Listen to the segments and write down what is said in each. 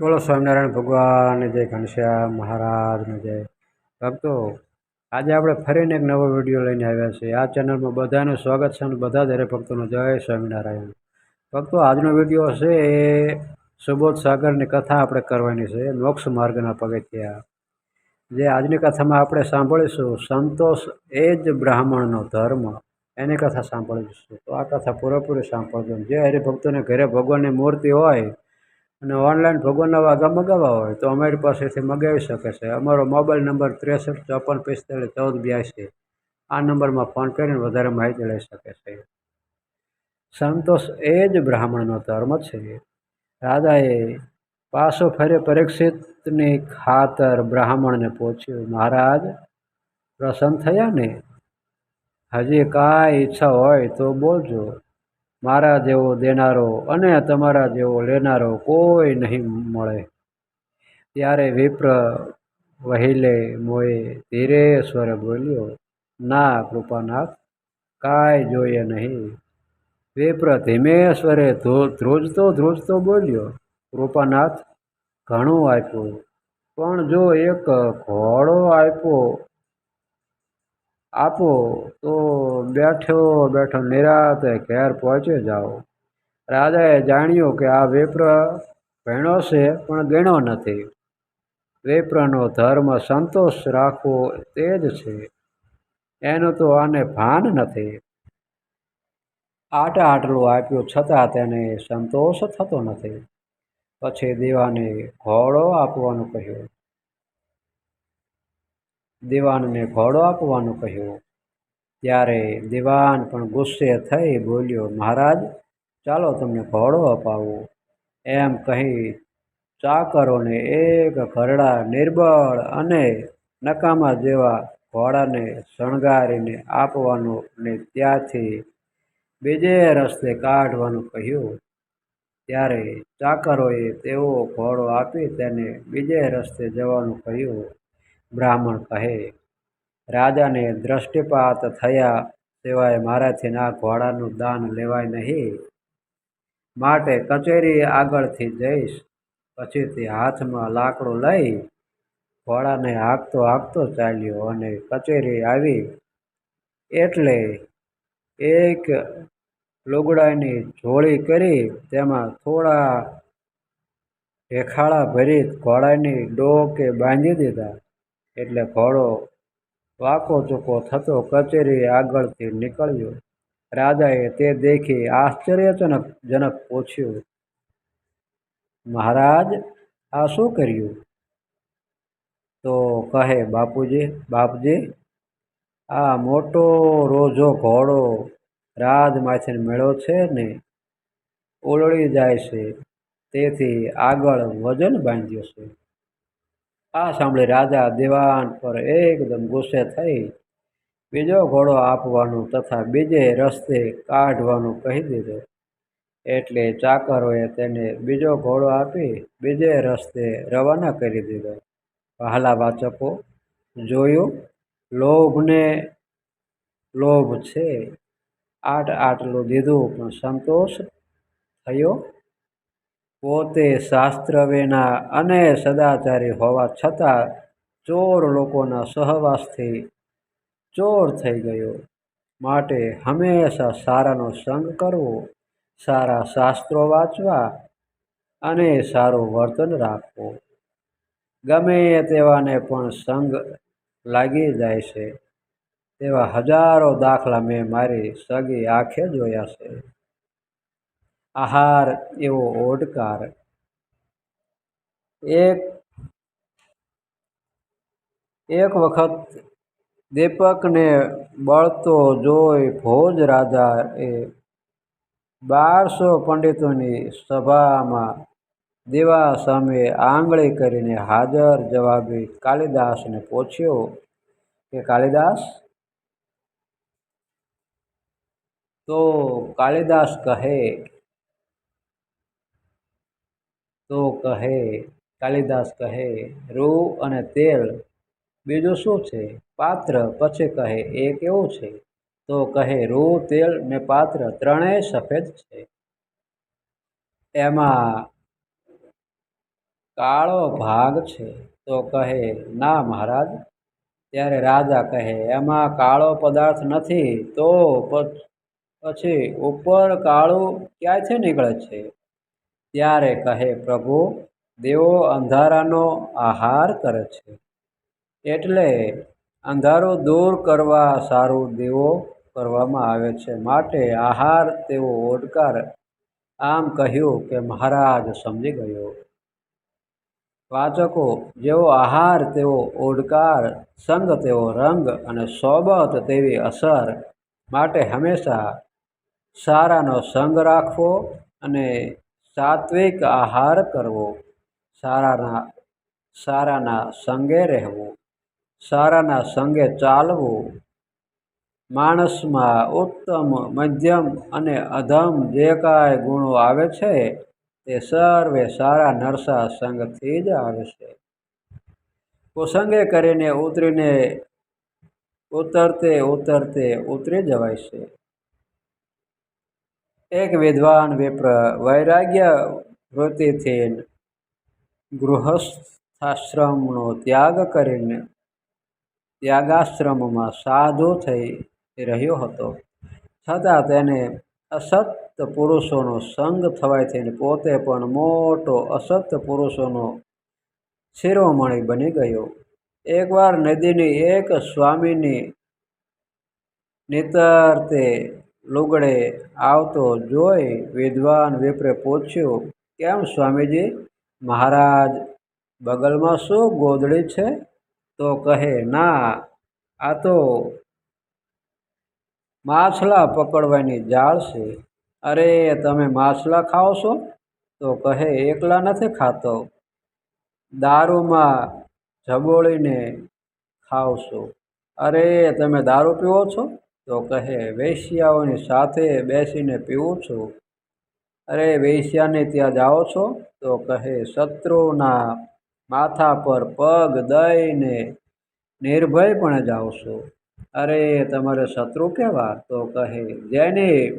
બોલો સ્વામિનારાયણ ભગવાન, જય ઘનશ્યામ મહારાજને જય. ભક્તો, આજે આપણે ફરીને એક નવો વીડિયો લઈને આવ્યા છીએ. આ ચેનલમાં બધાનું સ્વાગત છે અને બધા જ હરે ભક્તોનું જય સ્વામિનારાયણ. ભક્તો, આજનો વીડિયો છે એ સુબોધ સાગરની કથા આપણે કરવાની છે, મોક્ષ માર્ગના પગથિયા. જે આજની કથામાં આપણે સાંભળીશું સંતોષ એ જ બ્રાહ્મણનો ધર્મ, એની કથા સાંભળીશું. તો આ કથા પૂરેપૂરી સાંભળજો. જે હરિભક્તોને ઘરે ભગવાનની મૂર્તિ હોય અને ઓનલાઈન ભગવાનના વાઘા મગાવવા હોય તો અમારી પાસેથી મગાવી શકે છે. અમારો મોબાઈલ નંબર ત્રેસઠ, ચોપન પિસ્તાલીસ ચૌદ બ્યાસી આ નંબરમાં ફોન કરીને વધારે માહિતી લઈ શકે છે. સંતોષ એ જ બ્રાહ્મણનો ધર્મ છે. રાજાએ પાછો ફરે પરીક્ષિતની ખાતર બ્રાહ્મણને પૂછ્યું, મહારાજ, પ્રસન્ન થયા ને? હજી કાંઈ ઈચ્છા હોય તો બોલજો. મારા જેવો દેનારો અને તમારા જેવો લેનારો કોઈ નહીં મળે. ત્યારે વિપ્ર વહીલે મોએ ધીરે સ્વરે બોલ્યો, ના, કૃપાનાથ, કાંઈ જોઈએ નહીં. વિપ્ર ધીમે સ્વરે ધ્રુજતો ધ્રુજતો બોલ્યો, કૃપાનાથ, ઘણું આપ્યું, પણ જો એક ઘોડો આપ્યો આપો તો બેઠો બેઠો નિરાતે ઘેર પહોંચી જાઓ. રાજાએ જાણ્યું કે આ વેપ્ર ભેણો છે, પણ ગેણો નથી. વેપ્રનો ધર્મ સંતોષ રાખવો તે જ છે. એનું તો આને ભાન નથી. આટા આટલું આપ્યું છતાં તેને સંતોષ થતો નથી. પછી દેવાને ઘોડો આપવાનું કહ્યું. દિવાનને ઘોડો આપવાનું કહ્યું. ત્યારે દિવાન પણ ગુસ્સે થઈ બોલ્યો, મહારાજ, ચાલો તમને ઘોડો અપાવું. એમ કહી ચાકરોને એક ઘરડા નિર્બળ અને નકામા જેવા ઘોડાને શણગારીને આપવાનું ને ત્યાંથી બીજે રસ્તે કાઢવાનું કહ્યું. ત્યારે ચાકરોએ તેવો ઘોડો આપી તેને બીજે રસ્તે જવાનું કહ્યું. બ્રાહ્મણ કહે, રાજાને દ્રષ્ટિપાત થયા સિવાય મારાથી ના ઘોડાનું દાન લેવાય નહીં. માટે કચેરી આગળથી જઈશ, પછીથી હાથમાં લાકડું લઈ ઘોડાને હાંકતો હાંકતો ચાલ્યો અને કચેરી આવી. એટલે એક લુગડાની જોળી કરી તેમાં થોડા ઢેખાળા ભરી ઘોડાની ડોકે બાંધી દીધા. એટલે ઘોડો વાકો ચૂકો થતો કચેરી આગળથી નીકળ્યો. રાજાએ તે દેખી આશ્ચર્યજનક જનક પૂછ્યું, મહારાજ, આ શું કર્યું? તો કહે, બાપુજી, બાપજી, આ મોટો રોજો ઘોડો રાજમાંથી મેળો છે ને, ઓલળી જાય છે. તેથી આગળ વજન બાંધ્યું છે. આ સાંભળી રાજા દિવાન પર એકદમ ગુસ્સે થઈ. બીજો ઘોડો આપવાનું તથા બીજે રસ્તે કાઢવાનું કહી દીધું. એટલે ચાકરોએ તેને બીજો ઘોડો આપી બીજે રસ્તે રવાના કરી દીધો. વહાલા વાચકો, જોયું? લોભને લોભ છે. આટ આટલું દીધું પણ સંતોષ થયો? પોતે શાસ્ત્રવેના અને સદાચારી હોવા છતાં ચોર લોકોના સહવાસથી ચોર થઈ ગયો. માટે હંમેશા સારાનો સંગ કરવો, સારા શાસ્ત્રો વાંચવા અને સારું વર્તન રાખવું. ગમે તેવાને પણ સંગ લાગી જાય છે. તેવા હજારો દાખલા મેં મારી સગી આંખે જોયા છે. આહાર એવો ઓડકાર એક એક વખત દીપકને બળતો જોઈ ભોજ રાજા એ બારસો પંડિતોની સભામાં દીવા સામે આંગળી કરીને હાજર જવાબી કાલિદાસને પૂછ્યો કે, કાલિદાસ, તો કાલિદાસ કહે તો કહે, કાલિદાસ કહે, રૂ અને તેલ, બીજું શું છે? પાત્ર પછી કહે, એ કેવું છે? તો કહે, રૂ, તેલ ને પાત્ર ત્રણેય સફેદ છે. એમાં કાળો ભાગ છે. તો કહે, ના મહારાજ. ત્યારે રાજા કહે, એમાં કાળો પદાર્થ નથી, તો પછી ઉપર કાળું ક્યાંથી નીકળે છે? ત્યારે કહે, પ્રભુ, દેવો અંધારાનો આહાર કરે છે. એટલે અંધારું દૂર કરવા સારું દેવો કરવામાં આવે છે. માટે આહાર તેવો ઓડકાર. આમ કહ્યું કે મહારાજ સમજી ગયો. વાચકો, જેવો આહાર, તેવો ઓડકાર, સંગ, તેવો રંગ અને સોબત તેવી અસર માટે હંમેશા સારાનો સંગ રાખવો અને સાત્વિક આહાર કરવો. સારાના સારાના સંગે રહેવું. સારાના સંગે ચાલવું. માણસમાં ઉત્તમ, મધ્યમ અને અધમ જે કાંઈ ગુણો આવે છે, તે સર્વે સારા નરસા સંગથી જ આવે છે. કુસંગે કરીને ઉતરીને ઉતરતે ઉતરતે ઉતરી જવાય છે. એક વિદ્વાન વિપ્ર વૈરાગ્ય વૃત્તિથી ગૃહસ્થાશ્રમનો ત્યાગ કરીને ત્યાગાશ્રમમાં સાધુ થઈ રહ્યો હતો. છતાં તેને અસત પુરુષોનો સંગ થવાથી પોતે પણ મોટો અસત પુરુષોનો શિરોમણી બની ગયો. એકવાર નદીની એક સ્વામીની નિતરતે લુગડે આવતો જોઈ વિદ્વાન વિપ્રે પૂછ્યું, કેમ સ્વામીજી? મહારાજ બગલમાં શું ગોદડી છે? તો કહે, ના, આ તો માછલા પકડવાની જાળ છે. અરે, તમે માછલા ખાઓ છો? તો કહે, એકલા નથી ખાતો. દારૂમાં જબોળીને ખાવ અરે, તમે દારૂ પીવો છો? તો કહે, વેશ્યાઓની સાથે બેસીને પીવું છું. અરે, વેશ્યાને ત્યાં જાઓ છો? તો કહે, શત્રુના માથા પર પગ દઈને નિર્ભયપણે જાઓ છો. અરે, તમારે શત્રુ કેવા? તો કહે, જેને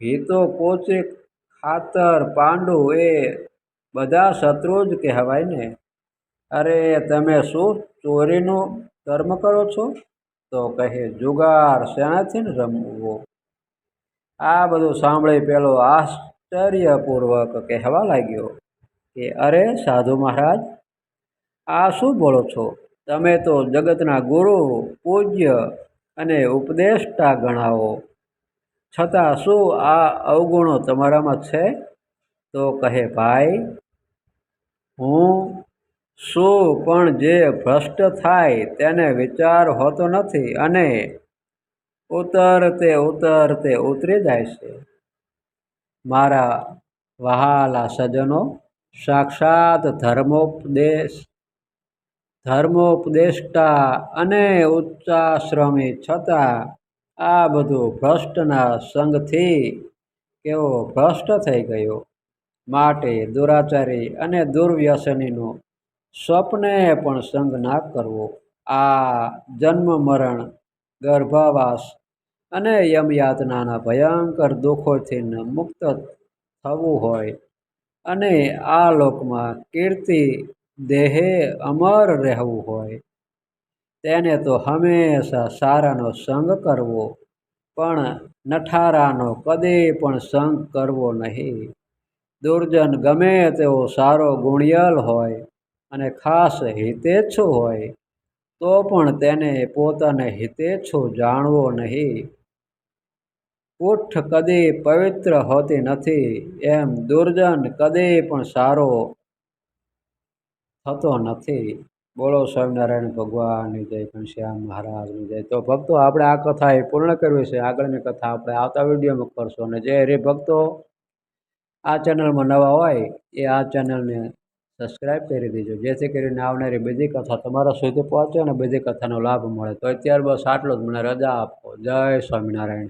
ભીતો પોચે ખાતર પાંડુ એ બધા શત્રુ જ કહેવાય ને. અરે, તમે શું ચોરીનું કર્મ કરો છો? તો કહે, જુગાર શેનાથી ને રમવો? આ બધું સાંભળી પેલો આશ્ચર્યપૂર્વક કહેવા લાગ્યો કે, અરે સાધુ મહારાજ, આ શું બોલો છો? તમે તો જગતના ગુરુ, પૂજ્ય અને ઉપદેષ્ટા ગણાવો. છતાં શું આ અવગુણો તમારામાં છે? તો કહે, ભાઈ, હું શું પણ જે ભ્રષ્ટ થાય તેને વિચાર હોતો નથી અને ઉતરતે ઉતરતે ઉતરી જાય છે. મારા વહાલા સજ્જનો સાક્ષાત ધર્મોપદેશ, ધર્મોપદેષ્ટા અને ઉચ્ચાશ્રમી છતાં આ બધું ભ્રષ્ટના સંગથી કેવો ભ્રષ્ટ થઈ ગયો. માટે દુરાચારી અને દુર્વ્યસનીનો સ્વપ્ને પણ સંગ ના કરવો. આ જન્મ મરણ, ગર્ભાવાસ અને યમયાતનાના ભયંકર દુઃખોથી મુક્ત થવું હોય અને આ લોકમાં કીર્તિ, દેહે અમર રહેવું હોય. તેને તો હંમેશા સારાનો સંગ કરવો, પણ નઠારાનો કદે પણ સંગ કરવો નહીં. દુર્જન ગમે તેવો સારો ગુણિયલ હોય અને ખાસ હિતેચ્છુ હોય, તો પણ તેને પોતાને હિતેચ્છુ જાણવો નહીં. ઉઠ કદી પવિત્ર હોતી નથી, એમ દુર્જન કદી પણ સારો થતો નથી. બોલો સ્વામિનારાયણ ભગવાનની જય ઘનશ્યામ મહારાજની જય તો ભક્તો, આપણે આ કથા એ પૂર્ણ કરવી છે. આગળની કથા આપણે આવતા વિડીયોમાં કરશું. અને જે હરિભક્તો આ ચેનલમાં નવા હોય, એ આ ચેનલને સબસ્ક્રાઈબ કરી દેજો. જેથી કરીને આવનારી બધી કથા તમારા સુધી પહોંચે અને બધી કથાનો લાભ મળે. તો અત્યાર બસ આટલું જ. મને રજા આપો. જય સ્વામિનારાયણ.